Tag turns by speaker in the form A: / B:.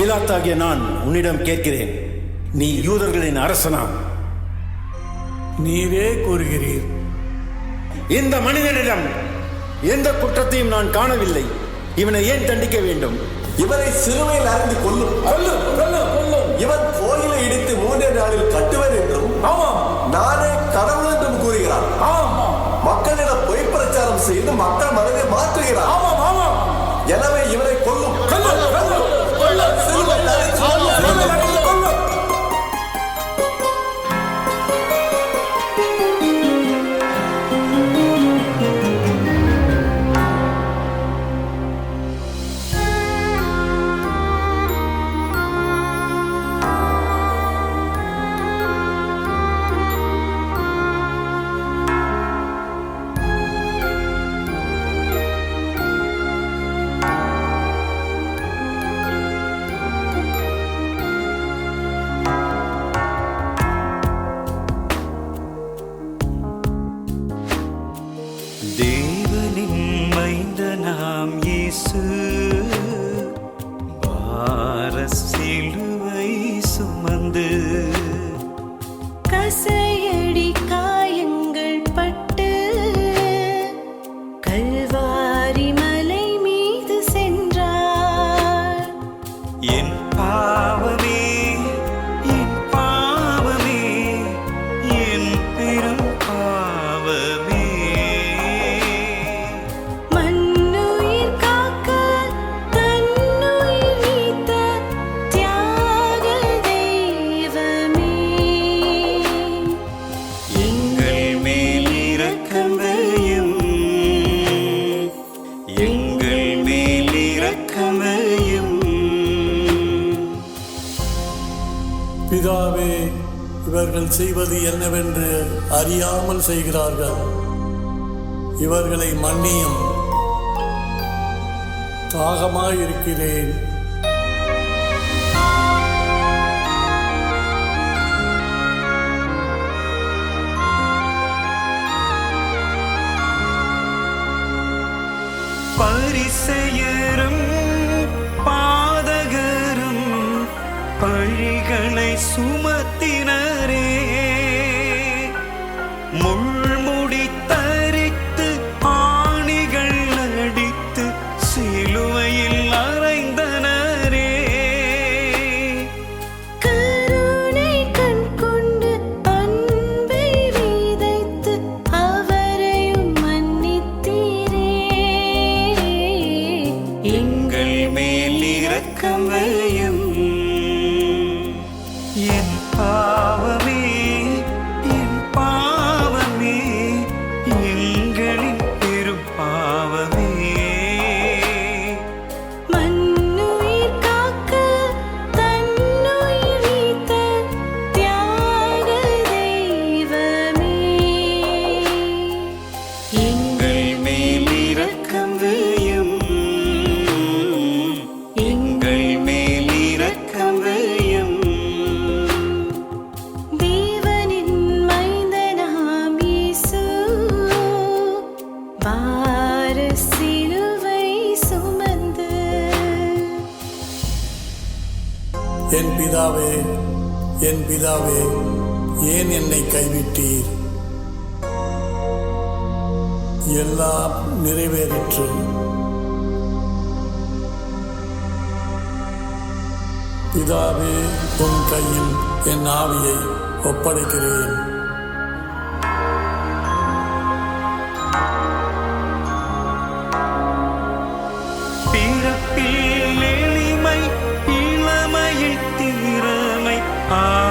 A: பிலாத்தாகிய நான் உன்னிடம் கேட்கிறேன். நீ யூதர்களின் அரசனா
B: நீரே கூறுகிறீர்.
A: இந்த மனிதனிடம் எந்த குற்றத்தையும் நான் காணவில்லை. இவனை ஏன் தண்டிக்க வேண்டும்?
C: இவரை சிலுவையில் அறிந்து கொல்லும். இவன் கோயிலை இடித்து மூன்றே நாளில் கட்டுவர் என்றும் நானே கடவுள் என்றும் கூறுகிறான். மக்களிடம் பொய் பிரச்சாரம் செய்து மக்கள் மனதை மாற்றுகிறான். எனவே இவரை கொல்லும்.
D: தேவனின் மைந்தனாம் இயேசு பார சிலுவை சுமந்து கசை
B: பிதாவே இவர்கள் செய்வது என்னவென்று அறியாமல் செய்கிறார்கள். இவர்களை மன்னியும். தாகமாயிருக்கிறேன்.
D: பரிசெயரும் சுமத்தினரே. முள்முடி தரித்து ஆணிகள் அடித்து சிலுவையில் அறைந்தனரே.
E: கருணை கண் கொண்டு அன்பை விதைத்து அவரையும் மன்னித்தீரே.
D: எங்கள் மேல் இரக்கம் என்
B: பிதாவே என் பிதாவே ஏன் என்னை கைவிட்டீர்? எல்லாம் நிறைவேறிற்று. பிதாவே உன் கையில் என் ஆவியை ஒப்படைக்கிறேன். I